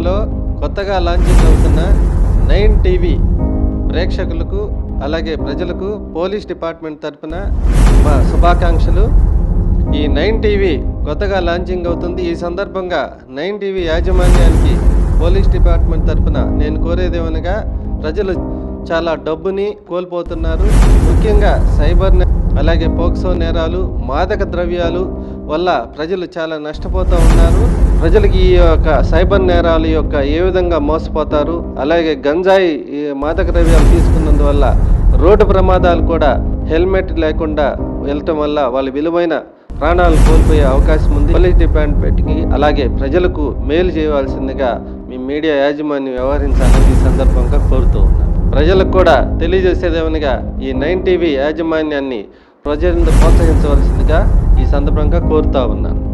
నగరంలో కొత్తగా లాంచింగ్ అవుతున్న నైన్ టీవీ ప్రేక్షకులకు అలాగే ప్రజలకు పోలీస్ డిపార్ట్మెంట్ తరపున మా శుభాకాంక్షలు. ఈ నైన్ టీవీ కొత్తగా లాంచింగ్ అవుతుంది. ఈ సందర్భంగా నైన్ టీవీ యాజమాన్యానికి పోలీస్ డిపార్ట్మెంట్ తరపున నేను కోరేదేమనగా ప్రజలు చాలా డబ్బుని కోల్పోతున్నారు. ముఖ్యంగా సైబర్ అలాగే పోక్సో నేరాలు మాదక ద్రవ్యాలు వల్ల ప్రజలు చాలా నష్టపోతూ ఉన్నారు. ప్రజలకి ఈ యొక్క సైబర్ నేరాల యొక్క ఏ విధంగా మోసపోతారు అలాగే గంజాయి ఈ మాదక ద్రవ్యాలు తీసుకున్నందువల్ల రోడ్డు ప్రమాదాలు కూడా హెల్మెట్ లేకుండా వెళ్ళటం వల్ల వాళ్ళ విలువైన ప్రాణాలు కోల్పోయే అవకాశం ఉంది. పోలీస్ డిపార్ట్మెంట్కి అలాగే ప్రజలకు మేలు చేయవలసిందిగా మీ మీడియా యాజమాన్యం వ్యవహరించాలని ఈ సందర్భంగా కోరుతూ ఉన్నాను. ప్రజలకు కూడా తెలియజేసేదేమనగా ఈ నైన్ టీవీ యాజమాన్యాన్ని ప్రజలను ప్రోత్సహించవలసిందిగా ఈ సందర్భంగా కోరుతా ఉన్నాను.